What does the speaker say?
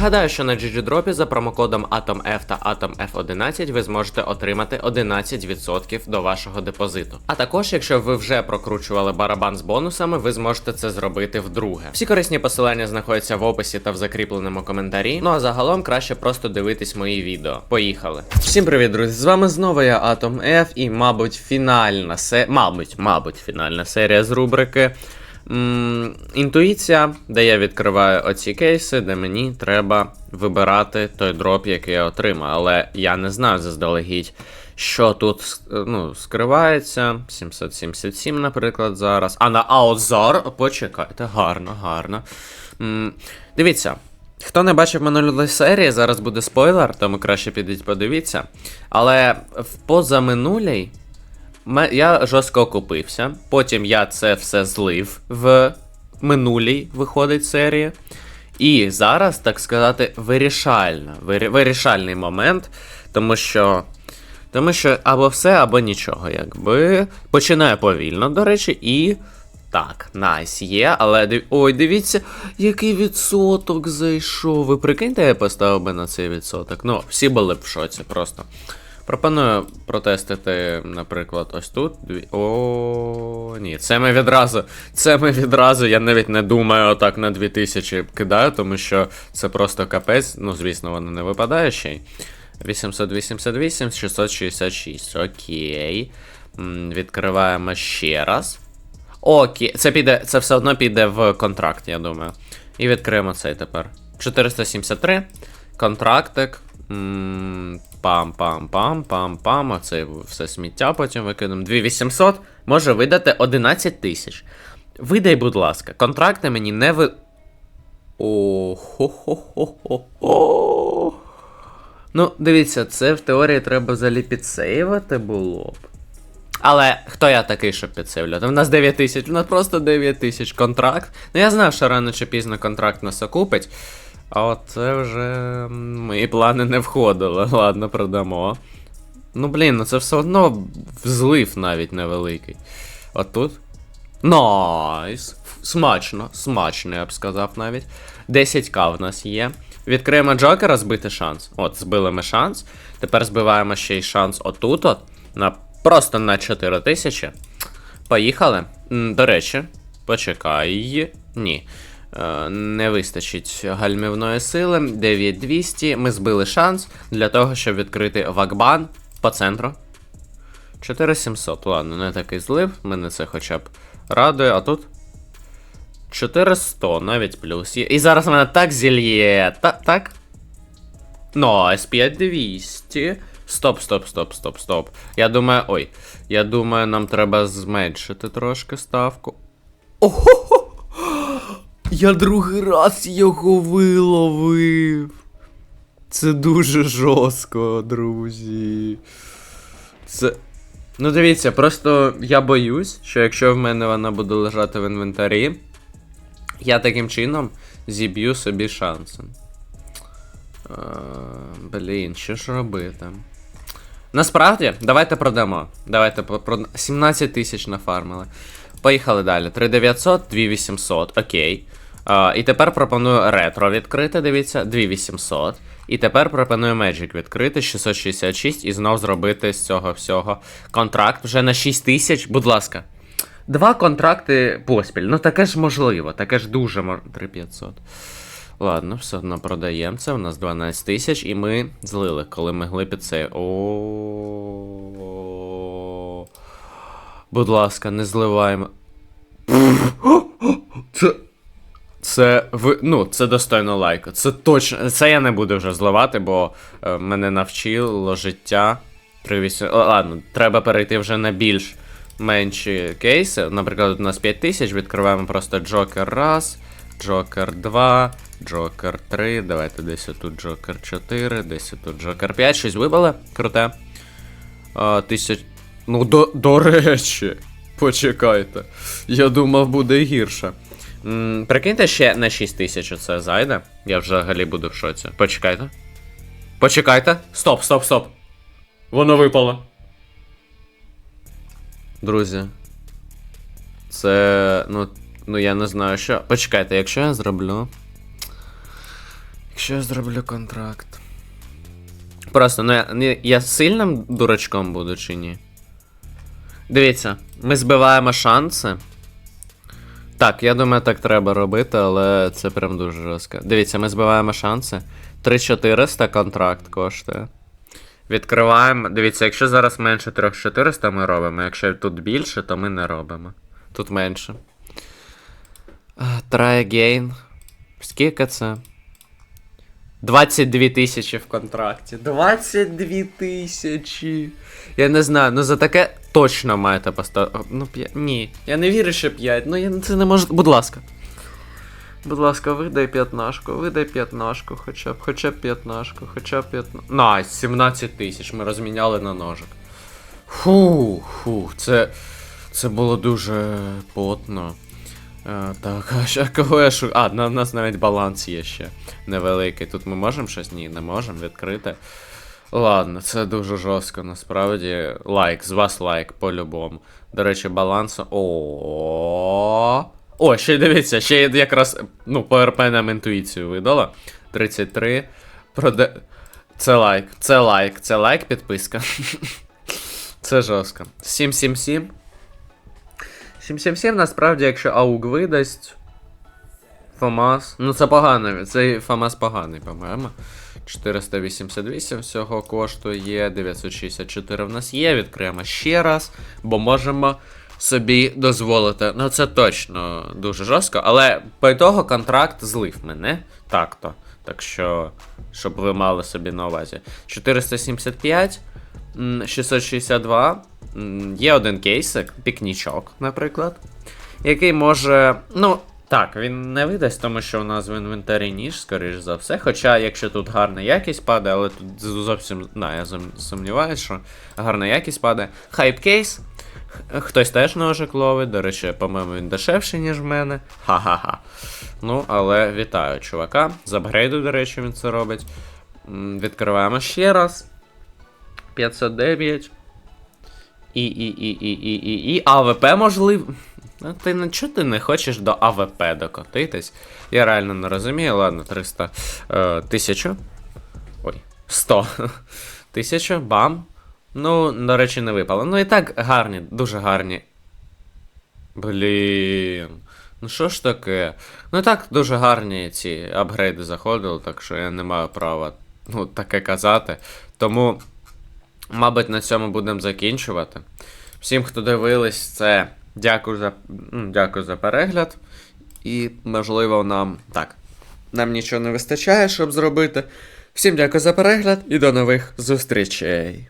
Нагадаю, що на GGDrop за промокодом AtomF та AtomF11 ви зможете отримати 11% до вашого депозиту. А також, якщо ви вже прокручували барабан з бонусами, ви зможете це зробити вдруге. Всі корисні посилання знаходяться в описі та в закріпленому коментарі. Ну а загалом краще просто дивитись мої відео. Поїхали. Всім привіт, друзі! З вами знову я Atom F і, мабуть, фінальна се... мабуть, мабуть, фінальна серія з рубрики. Інтуїція, де я відкриваю оці кейси, де мені треба вибирати той дроп, який я отримаю. Але я не знаю заздалегідь, що тут ну, скривається. 777, наприклад, зараз. А на Аутзар, почекайте, гарно, гарно. Дивіться. Хто не бачив минулої серії, зараз буде спойлер, тому краще підіть подивіться. Але в позаминулій Я жорстко окупився. Потім я це все злив в минулій виходить серії. І зараз, так сказати, вирішальна, вирішальний момент, тому що. Тому що або все, або нічого, якби. Починає повільно, до речі, і. Так, найс є, але ой, дивіться, який відсоток зайшов. Ви прикиньте, я поставив би на цей відсоток. Ну, всі були б в шоці просто. Пропоную протестити, наприклад, ось тут. О, ні, це ми відразу. Це ми відразу, я навіть не думаю, отак на 2000 кидаю, тому що це просто капець. Ну, звісно, воно не випадає ще 888, 666. Окей. Відкриваємо ще раз. Окей, це піде, це все одно піде в контракт, я думаю. І відкриємо цей тепер. 473. Контрактик. Пам-пам-пам-пам-пам. Оце все сміття потім викинемо. 2800 може видати 11 тисяч. Видай, будь ласка, контракти мені не ви. о хо хо хо хо Ну, дивіться, це в теорії треба взагалі підсейвати було б. Але хто я такий, щоб підсивляти? У нас 9 тисяч, у нас просто 9 тисяч контракт. Ну я знав, що рано чи пізно контракт нас окупить. А от це вже мої плани не входили. Ладно, продамо. Ну блін, ну це все одно взлив навіть невеликий. От тут. Найс. Смачно, смачно, я б сказав навіть. 10к в нас є. Відкриємо Джокера, збити шанс. От, збили ми шанс. Тепер збиваємо ще й шанс отут. От, на, просто на 4 тисячі. Поїхали. До речі, почекай. Ні. Е, Не вистачить гальмівної сили. 9200. Ми збили шанс для того, щоб відкрити вакбан по центру. 4700. Ладно, не такий злив. Мене це хоча б радує, а тут. 400, навіть плюс. І зараз мене так зільє. Та, так? Найс, 5200. Стоп, стоп, стоп, стоп, стоп. Я думаю. Ой. Я думаю, нам треба зменшити трошки ставку. Ого! Я другий раз його виловив. Це дуже жорстко, друзі. Це. Ну дивіться, просто я боюсь, що якщо в мене вона буде лежати в інвентарі, я таким чином зіб'ю собі шанси. Е, блін, що ж робити? Насправді, давайте продамо. Давайте продамо. 17 тисяч нафармили. Поїхали далі. 3900, 2800, окей. І тепер пропоную ретро відкрити, дивіться, 2800. І тепер пропоную Magic відкрити 666 і знов зробити з цього всього контракт вже на 6000, будь ласка. Два контракти поспіль. Ну таке ж можливо, таке ж дуже можливо. 3500. Ладно, все одно продаємо це. У нас 12 тисяч, і ми злили, коли могли під це. Будь ласка, не зливаємо. Це. Це ви. Ну, це достойно лайка. Це точно. Це я не буду вже зливати, бо е, мене навчило життя. 38... Ладно, треба перейти вже на більш менші кейси. Наприклад, у нас 5000, відкриваємо просто Джокер раз, Джокер 2, Джокер 3. Давайте десь отут Джокер 4, десь отут Джокер 5. Щось вибили? Круте. А, тисяч... Ну, до, до речі, почекайте. Я думав, буде гірше. М, прикиньте, ще на 6 тисяч це зайде. Я взагалі буду в шоці. Почекайте. Почекайте. Стоп, стоп, стоп. Воно випало. Друзі. Це. Ну, ну я не знаю що. Почекайте, якщо я зроблю. Якщо я зроблю контракт. Просто, ну я, я сильним дурачком буду чи ні? Дивіться, ми збиваємо шанси. Так, я думаю, так треба робити, але це прям дуже жорстко. Дивіться, ми збиваємо шанси. 3400 контракт коштує. Відкриваємо. Дивіться, якщо зараз менше 3400 ми робимо, якщо тут більше, то ми не робимо. Тут менше. А, Try again. Скільки це? 22 тисячі в контракті. 22 тисячі. Я не знаю, ну за таке точно маєте поставити. Ну, 5. Ні, я не вірю, що 5. Ну я це не можу. Будь ласка. Будь ласка, видай п'ятнашку, видай п'ятнашку, хоча б, хоча б п'ятнашку, хоча б п'ятнашку. Найс, 17 тисяч, ми розміняли на ножик. Фу, фу, це. Це було дуже потно. Так, а ще кого я шу. А, на, нас навіть баланс є ще невеликий. Тут ми можемо щось? Ні, не можемо відкрити. Ладно, це дуже жорстко, насправді. Лайк, з вас лайк, по-любому. До речі, баланс. О. О, ще й дивіться, ще й якраз, ну, по РП нам інтуїцію видала. 33. Проде... Це лайк, це лайк, це лайк, підписка. Це жорстко. 777. 777 насправді, якщо ауг видасть. ФАМАС. Ну це погано. Цей ФАМАС поганий, по-моєму. 488 всього коштує. 964 в нас є. Відкриємо ще раз, бо можемо собі дозволити. Ну це точно дуже жорстко, але по того контракт злив мене. Так-то. Так що, щоб ви мали собі на увазі. 475. 662. Є один кейсик, пікнічок, наприклад, який може. Ну, так, він не видасть, тому що у нас в інвентарі ніж, скоріш за все. Хоча, якщо тут гарна якість падає, але тут зовсім. Да, я сумніваюся, що гарна якість падає. Хайп кейс. Хтось теж ножик ловить, до речі, по-моєму, він дешевший, ніж в мене. Ха-ха-ха. Ну, але вітаю, чувака. З апгрейду, до речі, він це робить. Відкриваємо ще раз. 509. І, і, і, і, і, і, і. АВП можливо. Ну, ти на чого ти не хочеш до АВП докотитись? Я реально не розумію. Ладно, 300. Е, тисячу. Ой, 100. Тисячу, бам. Ну, до речі, не випало. Ну і так гарні, дуже гарні. Блін. Ну що ж таке? Ну і так дуже гарні ці апгрейди заходили, так що я не маю права ну, таке казати. Тому, мабуть, на цьому будемо закінчувати. Всім, хто дивились, це дякую за, дякую за перегляд. І, можливо, нам. Так. Нам нічого не вистачає, щоб зробити. Всім дякую за перегляд і до нових зустрічей.